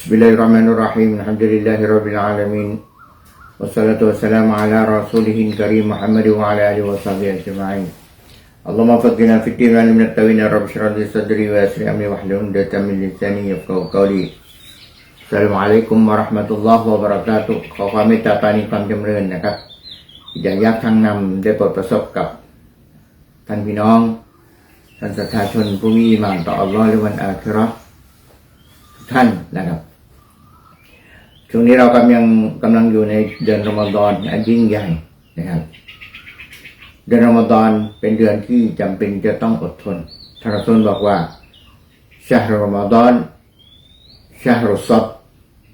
Bismillahirrahmanirrahim. Alhamdulillahirabbil alamin. Wassalatu wassalamu ala rasulihil karim Muhammad wa ala alihi washabihi ajma'in. Allahumma faqina fid din min at-tawin rabb shrah li sadri wa yassir amri wahlul 'uqdatam min lisani yafqahu qawli. Assalamualaikum warahmatullahi wabarakatuh ขอความเมตตาปราณีความจำเริญนะครับอย่างยักษ์ทั้งนำได้โปรดประสบกับท่านพี่น้องท่านศรัทธาชนผู้มีมานต่ออัลลอฮ์และวันอาคิเราะห์ทุกท่านนะครับ ช่วงนี้เรากำลังกำลังอยู่ในเดือนรอมฎอนอันยิ่งใหญ่นะครับ เดือนรอมฎอนเป็นเดือนที่จำเป็นจะต้องอดทนท่านรอซูลบอกว่าชาฮ์รอมฎอนชาฮ์รุซับ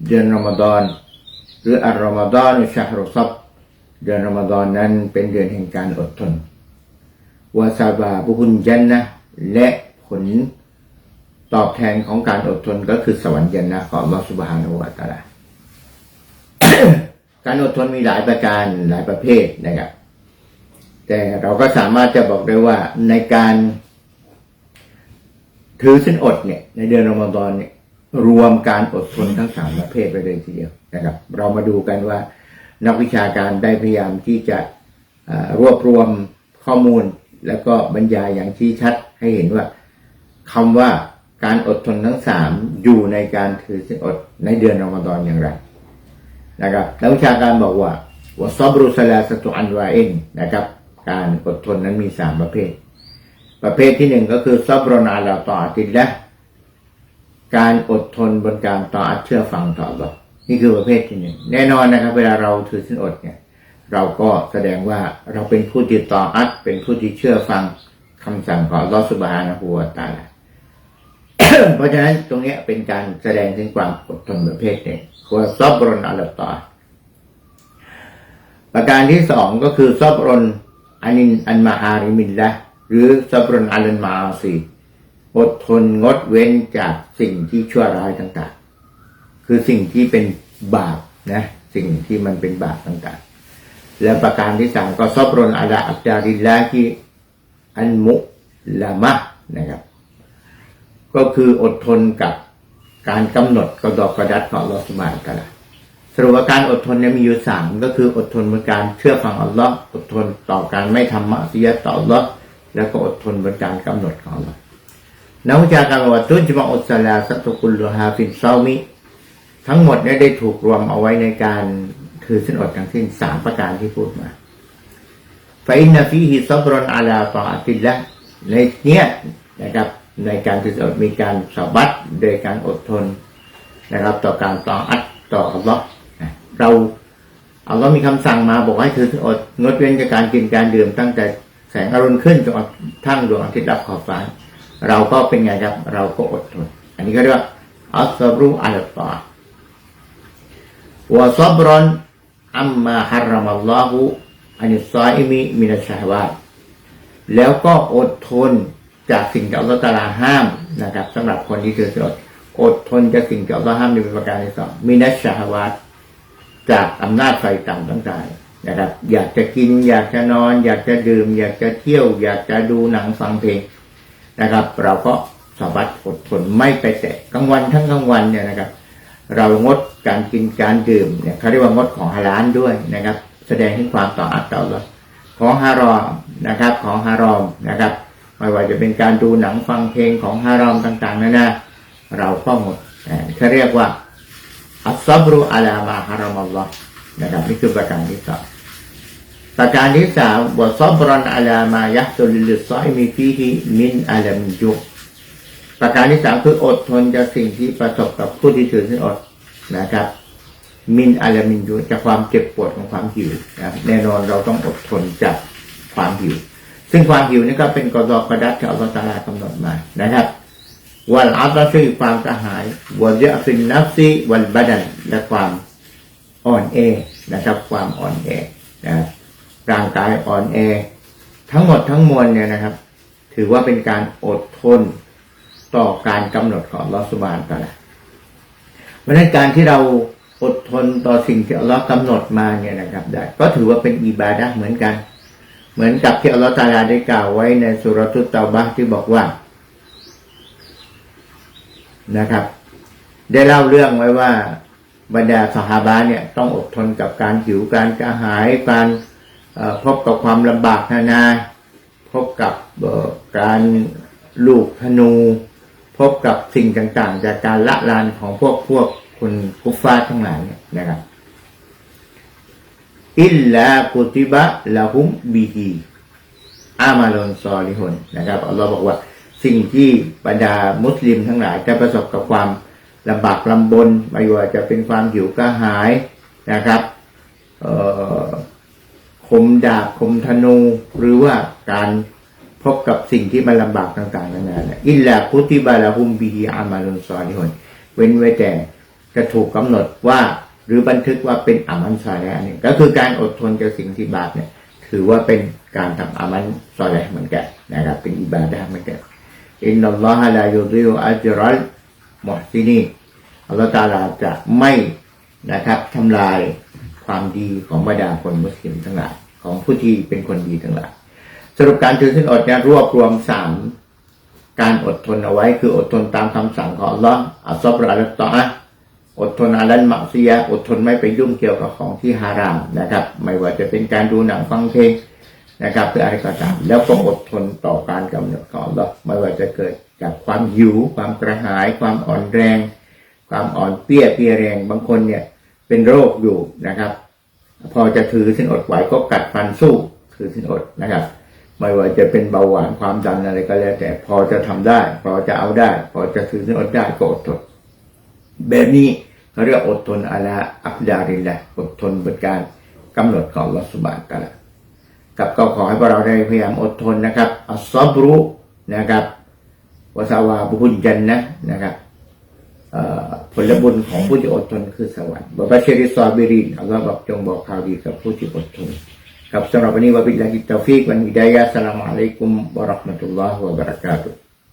เดือนรอมฎอนหรืออัลรอมฎอนชาฮ์รุซับเดือนรอมฎอนนั้นเป็นเดือนแห่งการอดทนวาซาบาบุหุนจันนะและผลตอบแทนของการอดทนก็คือสวรรค์ยันนะของอัสุบฮานะฮูวะตาลา การอดทนมีหลายประการหลายประเภทนะครับ แต่เราก็สามารถจะบอกได้ว่าในการ ถือสินอดเนี่ย ในเดือนรอมฎอนเนี่ยรวมการอดทนทั้งสามประเภทไปเลยทีเดียวนะครับ เรามาดูกันว่า นักวิชาการได้พยายามที่จะรวบรวมข้อมูลแล้วก็บรรยายอย่างชี้ชัดให้เห็นว่าคำว่าการอดทนทั้งสามอยู่ในการถือสินอดในเดือนรอมฎอนอย่างไร นะครับนักวิชาการบอกว่าว่าซอบรุสลาสตุอันวาเองนะครับ การอดทนนั้นมีสามประเภท ประเภทที่หนึ่งก็คือซอบรนาลาต่ออาติดและการอดทนบนการต่ออัดเชื่อฟังต่อหรอนี่คือประเภทที่หนึ่งแน่นอนนะครับ เวลาเราถือสินอดเนี่ย เราก็แสดงว่าเราเป็นผู้ที่ต่ออัดเป็นผู้ที่เชื่อฟังคำสั่งของลอสุบฮานะฮูวตาลา เพราะฉะนั้นตรงนี้เป็นการแสดงถึงความอดทนประเภทหนึ่งคือซอบรนอัลตอประการที่สองก็คือซอบรนอานินอันมาอาริมินละหรือซอบรนอัลมาอาซีอดทนงดเว้นจากสิ่งที่ชั่วร้ายต่างๆ คือสิ่งที่เป็นบาปนะสิ่งที่มันเป็นบาปต่างๆ และประการที่สามก็ซอบรนอัลอัจาริลละที่อันมุละมะนะครับ ก็คืออดทนกับการกำหนดกระดอกกระดัดของอัลลอฮฺสุบานตะอาลาสรุปว่าการอดทนเนี่ยมีอยู่สามก็คืออดทนบนการเชื่อฟังอัลลอฮ์อดทนต่อการไม่ทำมะซิยต่ออัลลอฮ์แล้วก็อดทนบนการกำหนดของอัลลอฮ์นักวิชาการบอกว่าตุจมาอุสลาสตุกุลลูฮาฟินซามิทั้งหมดเนี่ยได้ถูกรวมเอาไว้ในการถือสินอดทั้งสิ้นสามประการที่พูดมาฟอินนฟีฮิซับรอนอาลาตออาติลละในเนี้ยนะครับ ในการกุศลมีการสบัสดโดยการอดทนนะครับ ต่อการต่ออัดต่ออัลลอฮ์เราเอาลลอมีคำสั่งมาบอกให้เธออดงดเว้นจากการกินการดื่มตั้งแต่แสงอรุณขึ้นจนกระทั่งดวงอาทิตย์รับขอบฟ้าเราก็เป็นไงครับ เราก็อดทน อันนี้ก็เรียกว่าอัลซบรุอัลตอวะซับรอนอัมมาฮารมัลลอฮุอันิซออิมิมินัชชาวาแล้วก็อดทน จากสิ่งที่อัลลอฮฺตะอาลาห้ามนะครับสำหรับคนที่ถือศีลอดอดทนจากสิ่งที่อัลลอฮฺห้ามในประการที่สองมินัชชาวาตจากอำนาจไฟต่ำต่างๆนะครับ อยากจะกิน อยากจะนอน อยากจะดื่ม อยากจะเที่ยว อยากจะดูหนังฟังเพลงนะครับ เราก็สาบัดอดทนไม่ไปแตะกลางวันทั้งกลางวันเนี่ยนะครับ เรางดการกินการดื่มเนี่ยเขาเรียกว่างดของฮาลาลด้วยนะครับ แสดงถึงความต่ออัตต่อละของฮารอมนะครับ ของฮารอมนะครับ ไม่ว่าจะเป็นการดูหนังฟังเพลงของฮารอมต่างๆนั่นนะเราก็หมดเขาเรียกว่าอัลซับรุอัลามาฮารอมอัลลอฮ์นะครับนี่คือประการที่สองประการที่สามบทซับรอนอัลามายะตุลิลซอยมีฟีฮิมินอัลามิจุประการที่สามคืออดทนจากสิ่งที่ประสบกับผู้ที่ถือสินอดนะครับ มินอาลามินยูจากความเจ็บปวดของความหิวนะครับแน่นอนเราต้องอดทนจากความหิว ซึ่งความหิวนี่ก็เป็นกอดอกระดัดที่อัลลอฮฺตาลากำหนดมานะครับวันอัลลอฮฺคือความกระหายวันเยอะฟินนัฟซีวันบัดันและความอ่อนแอนะครับ ความอ่อนแอนะครับร่างกายอ่อนแอ ทั้งหมดทั้งมวลเนี่ยนะครับ ถือว่าเป็นการอดทนต่อการกำหนดของลอสุบานตะอาลาเพราะฉะนั้นการที่เราอดทนต่อสิ่งที่อัลลอฮฺกำหนดมาเนี่ยนะครับ ได้ ก็ถือว่าเป็นอิบาดะเหมือนกัน เหมือนกับที่อัลลอฮฺตาลาได้กล่าวไว้ในสุรทุตเตาบะที่บอกว่า นะครับ ได้เล่าเรื่องไว้ว่า บรรดาสหาบาเนี่ย ต้องอดทนกับการหิวการกระหายการพบกับความลำบากนานา พบกับการลูกธนู พบกับสิ่งต่างๆ จากการละลานของพวกพวกคนกุฟฟาทั้งหลายเนี่ยนะครับ อิลลากุติบะละหุมบีฮีอามาลอนซอลิฮุนนะครับอัลลอฮ์บอกว่าสิ่งที่บรรดามุสลิมทั้งหลายจะประสบกับความลำบากลำบนไม่ว่าจะเป็นความหิวกระหายนะครับคมดาบคมธนู หรือว่าการพบกับสิ่งที่มันลำบากต่างๆนานาอิลลากุติบะละหุมบีฮีอามาลอนซอลิฮุนเว้นไว้แต่จะถูกกำหนดว่า หรือบันทึกว่าเป็นอามันซอเลห์อันหนึ่งก็คือการอดทนกับสิ่งที่บาปเนี่ยถือว่าเป็นการทำอามันซอเลห์เหมือนกันนะครับเป็นอิบาดะเหมือนกันอินนัลลอฮะลายุดิอัจรัลมุฮซินีอัลลอฮฺตาลาจะไม่นะครับทำลายความดีของบรรดาคนมุสลิมทั้งหลายของผู้ที่เป็นคนดีทั้งหลายสรุปการถือสินอดเนี่ยรวบรวมสามการอดทนเอาไว้คืออดทนตามคำสั่งของอัลลอฮ์อัลซอบรอัลตออะ อดทนอาลันมักซียะอดทนไม่ไปยุ่งเกี่ยวกับของที่ฮารามนะครับ ไม่ว่าจะเป็นการดูหนังฟังเพลงนะครับหรืออะไรก็ตาม แล้วก็อดทนต่อการกำหนดของเราไม่ว่าจะเกิดจากความหิว ความกระหาย ความอ่อนแรง ความอ่อนเปี้ยเปียแรงบางคนเนี่ยเป็นโรคอยู่นะครับ พอจะถือสินอดไหวก็กัดฟันสู้ถือสินอดนะครับ ไม่ว่าจะเป็นเบาหวานความดันอะไรก็แล้ว แต่พอจะทำได้ พอจะเอาได้ พอจะถือสินอดได้ก็อดทนแบบนี้ เขาเรียกอดทนอาลาอักดารินแหละอดทนบนการกำหนดของอัลลอสุบานตะละกับก็ขอให้พวกเราได้พยายามอดทนนะครับอัสซอบรุนะครับวาสาวาบุญจันนะนะครับผลบุญของผู้ที่อดทนคือสวรรค์บาบาเชริซอบิรินอัลลอฮฺบอกจงบอกข่าวดีกับผู้ที่อดทนครับสำหรับวันนี้วะบิลลาฮิตตอฟิกวันฮิดายะสลามอะลัยกุมวะราะห์มะตุลลอฮ์วะบะเราะกาตุฮ์